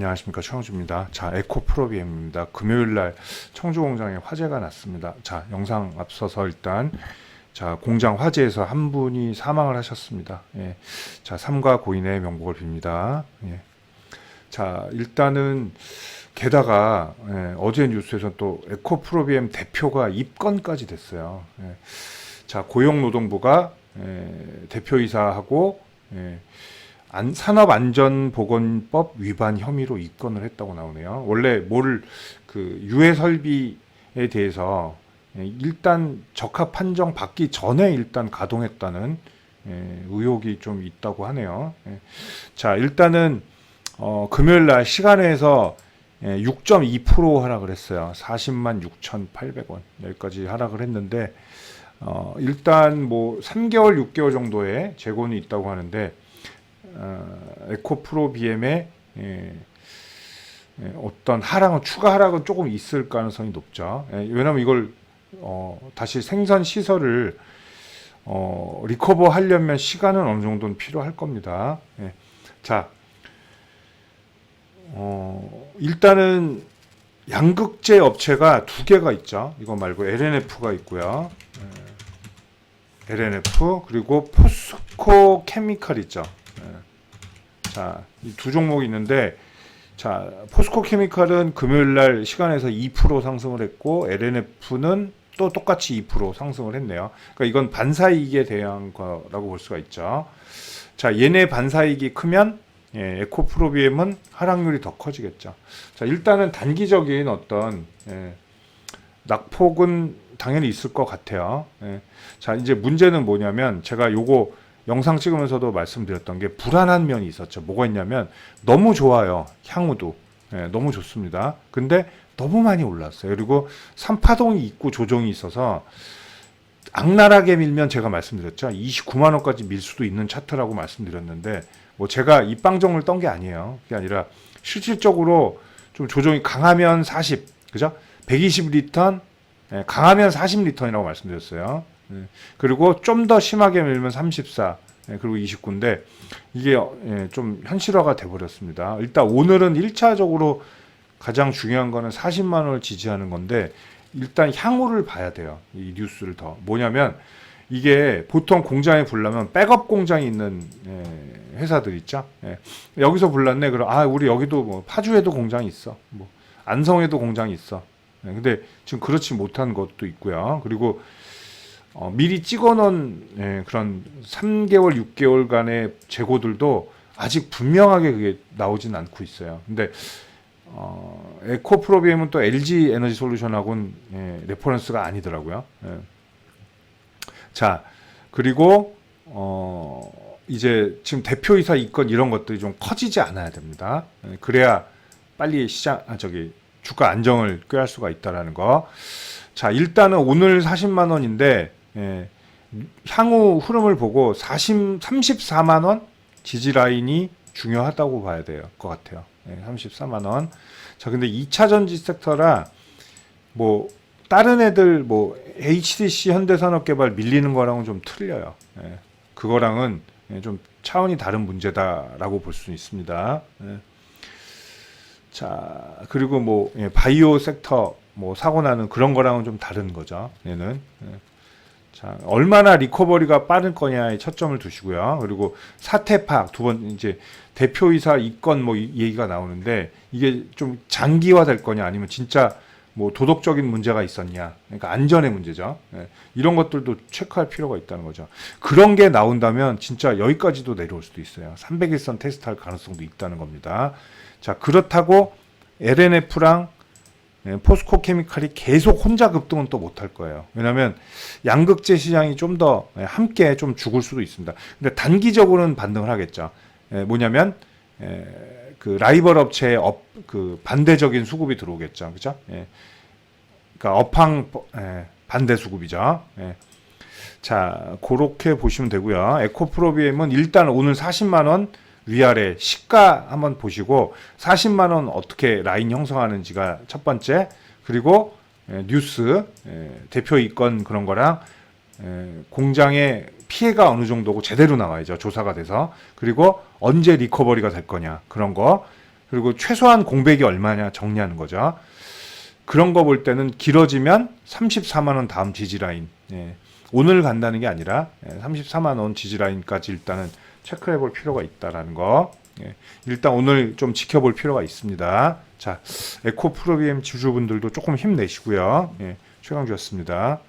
안녕하십니까 최영주입니다. 자 에코 프로비엠입니다. 금요일 날 청주 공장에 화재가 났습니다. 자 영상 앞서서 일단 자 공장 화재에서 한 분이 사망을 하셨습니다. 예. 자 삼가 고인의 명복을 빕니다. 예. 자 일단은 게다가 예, 어제 뉴스에서 또 에코 프로비엠 대표가 입건까지 됐어요. 예. 자 고용노동부가 예, 대표이사하고 예, 안, 산업안전보건법 위반 혐의로 입건을 했다고 나오네요. 원래 뭘 그 유해 설비에 대해서 예, 일단 적합 판정 받기 전에 일단 가동했다는 예, 의혹이 좀 있다고 하네요. 예. 자 일단은 어, 금요일 날 시간에서 예, 6.2% 하락을 했어요. 40만 6,800원 여기까지 하락을 했는데 어, 일단 뭐 3개월, 6개월 정도의 재고는 있다고 하는데 어, 에코 프로 BM의 예, 예, 어떤 하락은 추가 하락은 조금 있을 가능성이 높죠. 예, 왜냐하면 이걸 어, 다시 생산 시설을 어, 리커버 하려면 시간은 어느 정도는 필요할 겁니다. 예. 자, 어, 일단은 양극재 업체가 두 개가 있죠. 이거 말고 LNF가 있고요. 예, LNF 그리고 포스코 케미칼 있죠. 예. 자, 이 두 종목이 있는데 자, 포스코 케미칼은 금요일 날 시간에서 2% 상승을 했고 LNF는 또 똑같이 2% 상승을 했네요. 그러니까 이건 반사이익에 대한 거라고 볼 수가 있죠. 자, 얘네 반사이익이 크면 예, 에코프로비엠은 하락률이 더 커지겠죠. 자, 일단은 단기적인 어떤 예, 낙폭은 당연히 있을 것 같아요. 예. 자, 이제 문제는 뭐냐면 제가 요거 영상 찍으면서도 말씀드렸던 게 불안한 면이 있었죠. 뭐가 있냐면 너무 좋아요. 향후도 예, 너무 좋습니다. 근데 너무 많이 올랐어요. 그리고 삼파동이 있고 조정이 있어서 악랄하게 밀면 제가 말씀드렸죠. 29만 원까지 밀 수도 있는 차트라고 말씀드렸는데 뭐 제가 입방정을 떤 게 아니에요. 그게 아니라 실질적으로 좀 조정이 강하면 40, 그죠? 120리턴, 예, 강하면 40리턴이라고 말씀드렸어요. 예, 그리고 좀 더 심하게 밀면 34, 예, 그리고 29인데 이게 예, 좀 현실화가 돼버렸습니다. 일단 오늘은 1차적으로 가장 중요한 거는 40만 원을 지지하는 건데 일단 향후를 봐야 돼요. 이 뉴스를 더 뭐냐면 이게 보통 공장에 불나면 백업 공장이 있는 예, 회사들 있죠. 예. 여기서 불났네. 그럼 아 우리 여기도 뭐 파주에도 공장이 있어. 뭐 안성에도 공장이 있어. 예, 근데 지금 그렇지 못한 것도 있고요. 그리고 어, 미리 찍어놓은 예, 그런 3개월, 6개월간의 재고들도 아직 분명하게 그게 나오진 않고 있어요. 근데 어, 에코 프로비엠은 또 LG 에너지 솔루션하고는 예, 레퍼런스가 아니더라고요. 예. 자, 그리고 어, 이제 지금 대표이사 이건 이런 것들이 좀 커지지 않아야 됩니다. 예, 그래야 빨리 시장, 아, 저기 주가 안정을 꾀할 수가 있다라는 거. 자, 일단은 오늘 40만 원인데 예, 향후 흐름을 보고 40, 34만 원 지지 라인이 중요하다고 봐야 될 것 같아요. 예, 34만 원. 자, 근데 2차 전지 섹터라 뭐 다른 애들 뭐 HDC 현대산업개발 밀리는 거랑은 좀 틀려요. 예, 그거랑은 예, 좀 차원이 다른 문제다라고 볼 수 있습니다. 예. 자, 그리고 뭐 예, 바이오 섹터 뭐 사고 나는 그런 거랑은 좀 다른 거죠. 얘는. 예. 자, 얼마나 리커버리가 빠른 거냐에 초점을 두시고요. 그리고 사태 파악 두 번 이제 대표이사 입건 뭐 이- 얘기가 나오는데 이게 좀 장기화 될 거냐 아니면 진짜 뭐 도덕적인 문제가 있었냐. 그러니까 안전의 문제죠. 예. 이런 것들도 체크할 필요가 있다는 거죠. 그런 게 나온다면 진짜 여기까지도 내려올 수도 있어요. 301선 테스트할 가능성도 있다는 겁니다. 자, 그렇다고 LNF랑 예, 포스코 케미칼이 계속 혼자 급등은 또 못할 거예요. 왜냐하면 양극재 시장이 좀 더 함께 좀 죽을 수도 있습니다. 근데 단기적으로는 반등을 하겠죠. 예, 뭐냐면 예, 그 라이벌 업체의 업, 그 반대적인 수급이 들어오겠죠. 그죠? 예. 그러니까 업황 예, 반대 수급이죠. 예. 자, 그렇게 보시면 되고요. 에코프로비엠은 일단 오늘 40만 원 위아래 시가 한번 보시고 40만 원 어떻게 라인 형성하는지가 첫 번째 그리고 예, 뉴스 예, 대표 이권 그런 거랑 예, 공장의 피해가 어느 정도고 제대로 나와야죠 조사가 돼서 그리고 언제 리커버리가 될 거냐 그런 거 그리고 최소한 공백이 얼마냐 정리하는 거죠. 그런 거 볼 때는 길어지면 34만 원 다음 지지 라인. 예. 오늘 간다는 게 아니라 예, 34만 원 지지 라인까지 일단은 체크해 볼 필요가 있다라는 거. 예. 일단 오늘 좀 지켜볼 필요가 있습니다. 자, 에코 프로비엠 주주분들도 조금 힘내시고요. 예. 최강주였습니다.